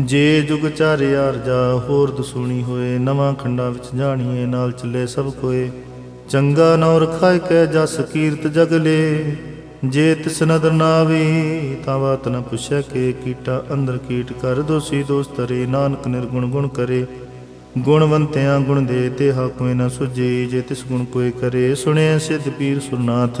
ਜੇ ਜੁਗ ਚਾਰਿਆ ਅਰਜਾ ਹੋਰ ਦਸੂਣੀ ਹੋਏ, ਨਵਾਂ ਖੰਡਾਂ ਵਿੱਚ ਜਾਣੀਏ, ਨਾਲ ਚੱਲੇ ਸਭ ਕੋਏ। ਚੰਗਾ ਨੌ ਰਖਾਇ ਕੈ ਜਸ ਕੀਰਤ ਜਗਲੇ ਜੇ ਤਿਸ ਨਦਰ ਨਾਵੀ ਤਾਂ ਬਾਤ ਨ ਪੁੱਛੈ ਕੇ ਕੀਟਾ ਅੰਦਰ ਕੀਟ ਕਰ, ਦੋਸੀ ਦੋਸ ਤਰੇ ਨਾਨਕ ਨਿਰਗੁਣ ਗੁਣ ਕਰੇ। ਗੁਣਵੰਤਿਆਂ ਗੁਣ ਦੇ ਤੇ ਹਾ ਕੋਈ ਨ ਸੁਝੇ, ਜੇ ਤਿਸ ਗੁਣ ਕੋਏ ਕਰੇ। ਸੁਣਿਆ ਸਿੱਧ ਪੀਰ ਸੁਰਨਾਥ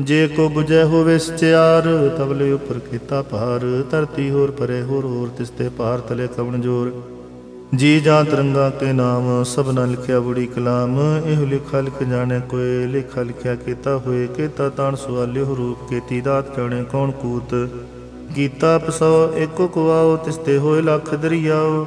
ਜੇ ਕੋ 부ਜੈ ਹੋਵੇ ਸਚਿਆਰ ਤਬਲੇ ਉਪਰ ਕੀਤਾ ਭਾਰ। ਧਰਤੀ ਹੋਰ ਪਰੇ ਹੋਰ ਹੋਰ ਤਿਸ ਤੇ ਭਾਰ ਤਲੇ ਕਵਣ ਜੋਰ। ਜੀ ਜਾਂ ਤਰੰਗਾ ਕੇ ਨਾਮ ਸਭਨਾ ਲਿਖਿਆ ਬੁੜੀ ਕਲਾਮ। ਇਹ ਲਿਖਾ ਲਿਖ ਜਾਣੇ ਕੋਏ, ਲਿਖਾ ਲਿਖਿਆ ਕੀਤਾ ਹੋਏ। ਕੀਤਾ ਤਾਣ ਸੁਆਲਿਓ ਰੂਪ ਕੀਤੀ ਦਾਤ ਜਾਣੇ ਕੌਣ ਕੂਤ। ਕੀਤਾ ਪਸੋ ਏਕੋ ਕੁਆਓ ਤਿਸ ਤੇ ਹੋਏ ਲੱਖ ਦਰਿਆਓ।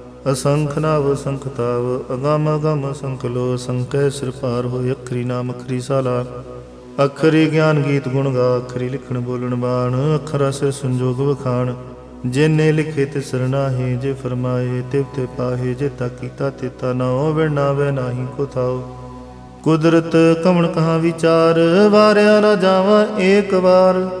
ਅਸੰਖ ਨਾਵ ਅਸੰਖ ਤਾਵ, ਅਗਮ ਅਗਮ ਸੰਖ ਲੋ, ਸੰਕੈ ਸਿਰ ਪਾਰ ਹੋਇ ਅਖਰੀ ਨਾਮ ਅਖਰੀ ਸਾਲਾ। ਅਖਰੀ ਗਿਆਨ ਗੀਤ ਗੁਣ ਗਾ, ਅਖਰੀ ਲਿਖਣ ਬੋਲਣ ਬਾਣ, ਅਖਰਾ ਸੇ ਸੰਜੋਗ ਵਖਾਣ। ਜਿਨੇ ਲਿਖੇ ਤੇ ਸਰਨਾਹੀ ਜੇ ਫਰਮਾਏ ਤਿਵ ਤੇ ਪਾਹੇ, ਜੇ ਤਾ ਕੀਤਾ ਤੇ ਤਾ ਨਾ ਹੋਵੇ, ਨਾ ਵੇ ਨਾਹੀ ਕੋ ਥਾਓ ਕੁਦਰਤ ਕਵਣ ਕਹਾ ਵਿਚਾਰ, ਵਾਰਿਆ ਨਾ ਜਾਵਾਂ ਏਕ ਵਾਰ।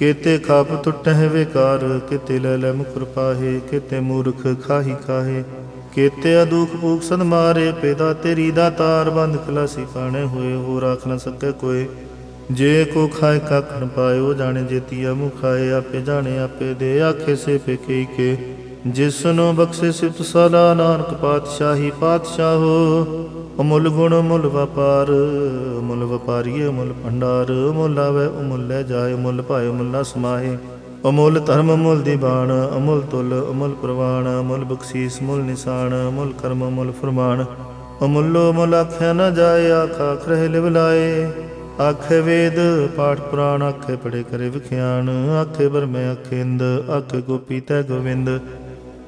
ਕੀਤੇ ਖਾਪ ਟੁੱਟਹਿ ਵਿਕਾਰ, ਕੀਤੇ ਲੈ ਲੈ ਮੁਕਰ ਪਾਹੇ, ਕੀਤੇ ਮੂਰਖ ਖਾਹੀ ਖਾਹੇ ਕੀਤੇ ਅਦੁਖ ਭੂਖ ਸਦ ਮਾਰੇ, ਪੈਦਾ ਤੇਰੀ ਦਾ ਤਾਰ ਬੰਦ ਖਲਾਸੀ ਪਾਣੇ ਹੋਏ ਹੋ ਰਾਖ ਨ ਸਕੇ ਕੋਏ ਜੇ ਕੋ ਖਾਏ ਕੱਖ ਨ ਪਾਇਓ, ਜਾਣੇ ਜੇਤੀਆ ਮੁਖ ਖਾਏ, ਆਪੇ ਜਾਣੇ ਆਪੇ ਦੇ ਆਖੇ ਸੇ ਪੇਕੇ ਕੇ। ਜਿਸ ਨੂੰ ਬਖਸ਼ੇ ਸਿਫਤ ਸਦਾ ਨਾਨਕ ਪਾਤਸ਼ਾਹੀ ਪਾਤਸ਼ਾਹੋ, ਅਮੁੱਲ ਗੁਣ ਅਮੁੱਲ ਵਪਾਰ, ਅਮੁੱਲ ਵਪਾਰੀਏ ਅਮੁੱਲ ਭੰਡਾਰ, ਅਮੁੱਲ ਆਵੇ ਅਮੁੱਲ ਲੈ ਜਾਏ, ਅਮੁੱਲ ਭਾਏ ਅਮੁੱਲ ਨਾ ਸਮਾਏ ਅਮੁੱਲ ਧਰਮ ਅਮੁੱਲ ਦੀਵਾਨ ਅਮੁੱਲ ਤੁਲ ਅਮੁੱਲ ਪ੍ਰਵਾਨ ਅਮੁੱਲ ਬਖਸ਼ੀਸ ਮੁੱਲ ਨਿਸ਼ਾਨ, ਅਮੁੱਲ ਕਰਮ ਅਮੁੱਲ ਫਰਮਾਨ। ਅਮੁੱਲੋ ਮੁੱਲ ਆਖਿਆ ਨਾ ਜਾਏ, ਆਖਾ ਖਰੇ ਲਿਵ ਲਾਏ। ਆਖੇ ਵੇਦ, ਪਾਠ ਪੁਰਾਣ ਆਖੇ ਪੜੇ ਕਰੇ ਵਿਖਿਆਨ। ਆਖੇ ਬਰਮੇ ਆਖੇ ਇੰਦ, ਆਖੇ ਗੋਪੀ ਤੈ ਗੋਵਿੰਦ।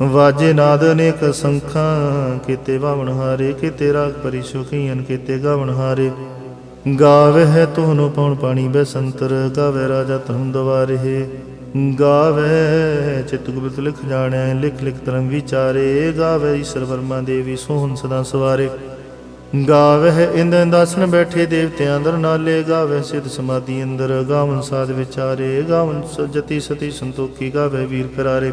ਵਾਜੇ ਨਾਦ ਅਨੇਕ ਸੰਖਾਂ, ਕੀਤੇ ਬਾਵਣ ਹਾਰੇ, ਕੀਤੇ ਰਾਗ ਪਰੀ ਸੁਖੀਨ ਕੀਤੇ ਗਾਵਣ ਹਾਰੇ। ਗਾਵੇ ਹੈ ਤੋਨੋ ਪਉਣ ਪਾਣੀ ਬੈਸੰਤਰ ਗਾਵੇ ਰਾਜਾ ਧਰਮ ਦਵਾਰੇ। ਗਾਵੇ ਚਿਤ ਗੁਪਤ ਲਿਖ ਜਾਣੈ, ਲਿਖ ਲਿਖ ਧਰਮ ਵਿਚਾਰੇ। ਗਾਵੇ ਈਸ਼ਰ ਵਰਮਾ ਦੇਵੀ ਸੋਹਣ ਸਦਾ ਸਵਾਰੇ। ਗਾਵੇ ਇੰਦਰ ਦਾਸਨ ਬੈਠੇ ਦੇਵਤਿਆਂ ਅੰਦਰ ਨਾਲੇ। ਗਾਵੇ ਸਿਧ ਸਮਾਧੀ ਅੰਦਰ, ਗਾਵਨ ਸਾਧ ਵਿਚਾਰੇ। ਗਾਵਨ ਸਜਤੀ ਸਤੀ ਸੰਤੋਖੀ ਗਾਵੇ ਵੀਰ ਕਰਾਰੇ।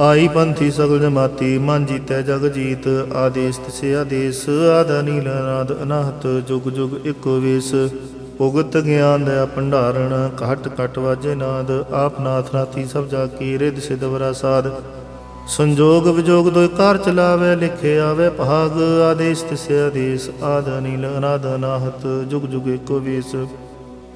ਆਈ ਪੰਥੀ ਸਗਲ ਜਮਾਤੀ, ਮਨ ਜੀਤੈ ਜਗ ਜੀਤ, ਆਦੇਸ ਤਿਸੇ ਆਦੇਸ, ਆਦਾ ਨੀਲ ਅਨਾਦ ਅਨਾਹਤ, ਜੁਗ ਜੁਗ ਇੱਕੋ ਵੇਸ। ਉਗਤ ਗਿਆਨ ਦਾ ਭੰਡਾਰਣ, ਘਟ ਘਟ ਵਾਜੇ ਨਾਦ, ਆਪ ਨਾਥ ਨਾਥੀ ਸਭ ਜਾ ਕੀ ਰਿਦ ਵਰਾ ਸਾਧ। ਸੰਜੋਗ ਵਿਜੋਗ ਦੋਇ ਕਾਰ ਚਲਾਵੇ, ਲਿਖੇ ਆਵੇ ਭਾਗ, ਆਦੇਸ਼ ਤਿਸੇ ਆਦੇਸ਼, ਆਦ ਨੀਲ ਅਨਾਦ ਅਨਾਹਤ, ਜੁਗ ਜੁਗ ਏਕੋ ਵੇਸ।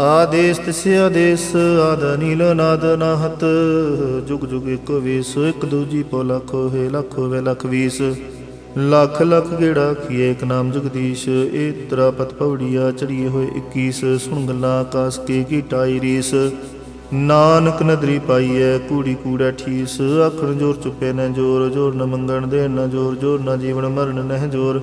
ਆਦੇਸ ਤਿਸੇ ਆਦੇਸ, ਆਦ ਨੀਲ ਨਾਦ ਨਾਹਤ। ਜੁਗ ਜੁਗ ਏਕੋ ਵੀਸ, ਇੱਕ ਦੂਜੀ ਪੋ ਲੱਖੋ ਹੈ ਲੱਖੋ ਵੇ ਲੱਖ ਵੀਸ। ਲੱਖ ਲੱਖ ਗੇੜਾ ਕੀਏ ਇੱਕ ਨਾਮ ਜਗਦੀਸ਼। ਇਹ ਤਰਾ ਪਤ ਪਵੜੀਆ ਚੜੀਏ ਹੋਏ 21 ਸੁਣ ਗੱਲਾਂ ਆਕਾਸ ਕੇ ਕੀ ਟਾਈ ਰੀਸ। ਨਾਨਕ ਨਦਰੀ ਪਾਈਐ, ਕੂੜੀ ਕੂੜਾ ਠੀਸ। ਆਖਣ ਜੋਰ ਚੁੱਪੇ ਨ ਜੋਰ ਜੋਰ ਨ ਮੰਗਣ ਦੇ ਨਾ ਜੋਰ ਜੋਰ ਨਾ ਜੀਵਨ ਮਰਨ ਨਹਿ ਜੋਰ।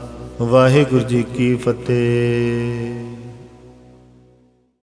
ਵਾਹਿਗੁਰੂ ਜੀ ਕੀ ਫਤਿਹ।